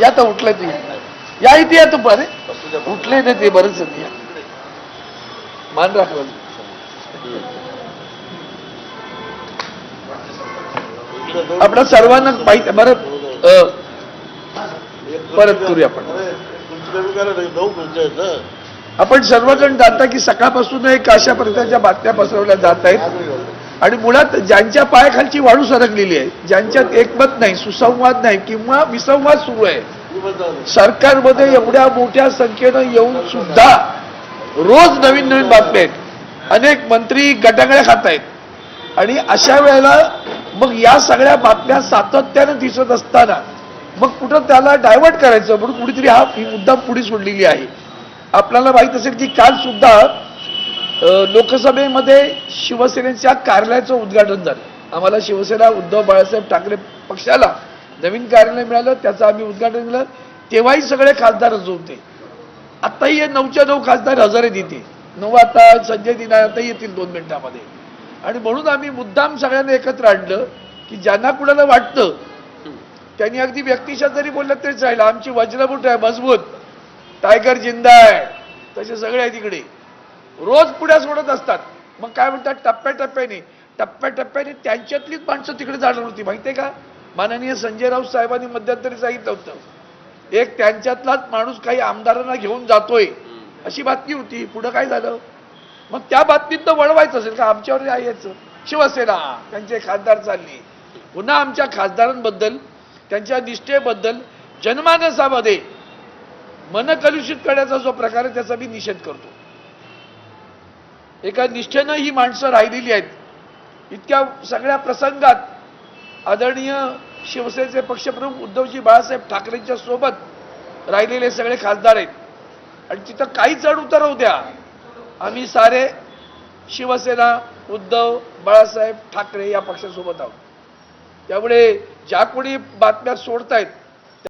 या तर उठलं ते. या इथे या तू बरे. उठले ना ते बरंच या. मान राखलं आपल्या सर्वांना माहिती बरं. परत करूया आपण. आपण सर्वजण जाणता की सकाळपासून एक अशा प्रकारच्या बातम्या पसरवल्या जात आहेत. आणि मुळात ज्यांच्या पायाखालची वाळू सरकलेली आहे ज्यांच्यात एकमत नाही सुसंवाद नाही किंवा विसंवाद सुरू आहे सरकारमध्ये एवढ्या मोठ्या संख्येनं येऊन सुद्धा रोज नवीन नवीन बातम्या आहेत. अनेक मंत्री गटांगळ्या खात आहेत. आणि अशा वेळेला मग या सगळ्या बातम्या सातत्यानं दिसत असताना मग कुठं त्याला डायव्हर्ट करायचं? म्हणून कुठेतरी हा ही मुद्दा पुढे सोडलेली आहे. आपल्याला माहीत असेल की काल सुद्धा लोकसभेमध्ये शिवसेनेच्या कार्यालयाचं उद्घाटन झालं. आम्हाला शिवसेना उद्धव बाळासाहेब ठाकरे पक्षाला नवीन कार्यालय मिळालं त्याचं आम्ही उद्घाटन केलं. तेव्हाही सगळे खासदार हजर होते. आत्ताही हे नऊच्या नऊ खासदार हजर आहेत इथे नऊ आता संजय दिना आता येतील दोन मिनिटामध्ये. आणि म्हणून आम्ही मुद्दाम सगळ्यांना एकत्र आणलं की ज्यांना कुणाला वाटतं त्यांनी अगदी व्यक्तिशा जरी बोललं तरी चालेल. आमची वज्रबूट आहे मजबूत. टायगर जिंदा आहे. तसे सगळे आहे तिकडे रोज पुढ्या सोडत असतात. मग काय म्हणतात? टप्प्याटप्प्याने. टप्प्याटप्प्याने त्यांच्यातलीच माणसं तिकडे जाणार होती. माहितीये का? माननीय संजय राऊत साहेबांनी मध्यंतरी सांगितलं होतं. एक त्यांच्यातलाच माणूस काही आमदारांना घेऊन जातोय. अशी बातमी होती. पुढं काय झालं? मग त्या बातमीत वळवायचं असेल का? आमच्यावर यायचं. शिवसेना त्यांचे खासदार चालली. पुन्हा आमच्या खासदारांबद्दल त्यांच्या निष्ठेबद्दल जनमानसामध्ये मन कलुषित करण्याचा जो प्रकार आहे त्याचा मी निषेध करतो. एका निष्ठेनं ही माणसं राहिलेली आहेत. इतक्या सगळ्या प्रसंगात आदरणीय शिवसेनेचे पक्षप्रमुख उद्धवजी बाळासाहेब ठाकरेंच्या सोबत राहिलेले सगळे खासदार आहेत. आणि तिथं काही चढ उतर होऊ द्या. आम्ही सारे शिवसेना उद्धव बाळासाहेब ठाकरे या पक्षासोबत आहोत. त्यामुळे ज्या कोणी बातम्या सोडतायत